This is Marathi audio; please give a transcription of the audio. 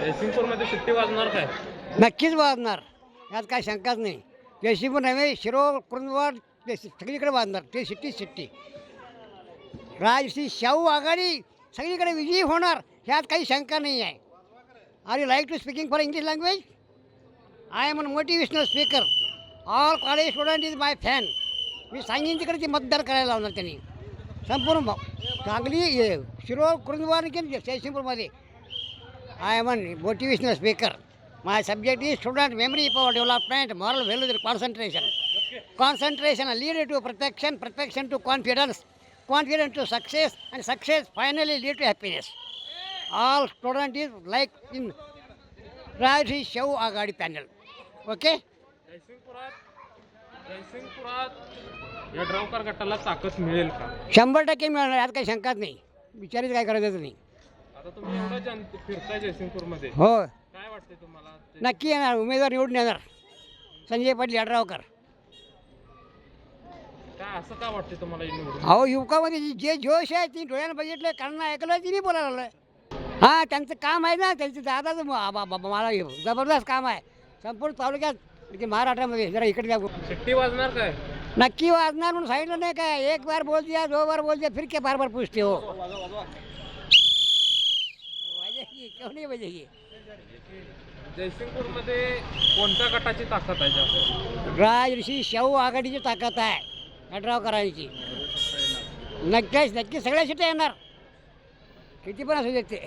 जयसिंगपूरमध्ये सुट्टी वाजणार काय? नक्कीच वाजणार. यात काय शंकाच नाही. जयसिंगपूर नव्हे शिरोळ कुरुंदवाड ते सगळीकडे वाजणार. ते शिट्टी सिट्टी राजश्री शाहू आघाडी सगळीकडे विजयी होणार. ह्यात काही शंका नाही आहे. Are you like to speaking for English language I am an motivational speaker all college student is my fan मी सांगेन तिकडे ते मतदार करायला लावणार त्यांनी. संपूर्ण भाव- सांगली शिरोळ कुरुंदवाड की जयसिंगपूरमध्ये I am a motivational speaker. My subject is student memory power development, moral value concentration. Concentration lead to protection, protection to confidence, confidence to success, and success finally lead to happiness. All student is like in Rajri Shaw Agadi panel. Okay? जयसिंगपुरात या ड्रावकार गटाला ताकद मिळेल का शंभर टक्के मिळणार यात काही शंकाच नाही विचारित काय करायचं नाही आता तुम्ही एवढं जन फिरताय जयसिंगपूरमध्ये. हो काय वाटतंय तुम्हाला ते- नक्की येणार उमेदवार निवडून येणार. संजय पाटील यड्रावकर. काय असं का वाटतंय तुम्हाला हे निवडून? अहो युवकामध्ये जी- जे जोश आहे ती डोळ्यानं बघितलं कारण ऐकलं तिने बोलायला लागलं. हां त्यांचं काम आहे ना त्यांचं दादाचं म- बा- बा- मला हे जबरदस्त काम आहे. संपूर्ण तालुक्यात म्हणजे महाराष्ट्रामध्ये जरा इकडे द्या शिट्टी वाजणार काय? नक्की वाजणार म्हणून सांगितलं नाही काय? एक बार बोल दिया दो बार बोल दिया फिर बार बार पूछते हो. बजेगी, क्यों नहीं बजेगी जयसिंगपूरमध्ये कोणत्या गटाची ताकद आहे जास्त? राज ऋषी शाहू आघाडीची ताकद आहे. अठराव करायची. नक्कीच नक्की सगळ्या सीटा येणार. किती पण असू देत ते.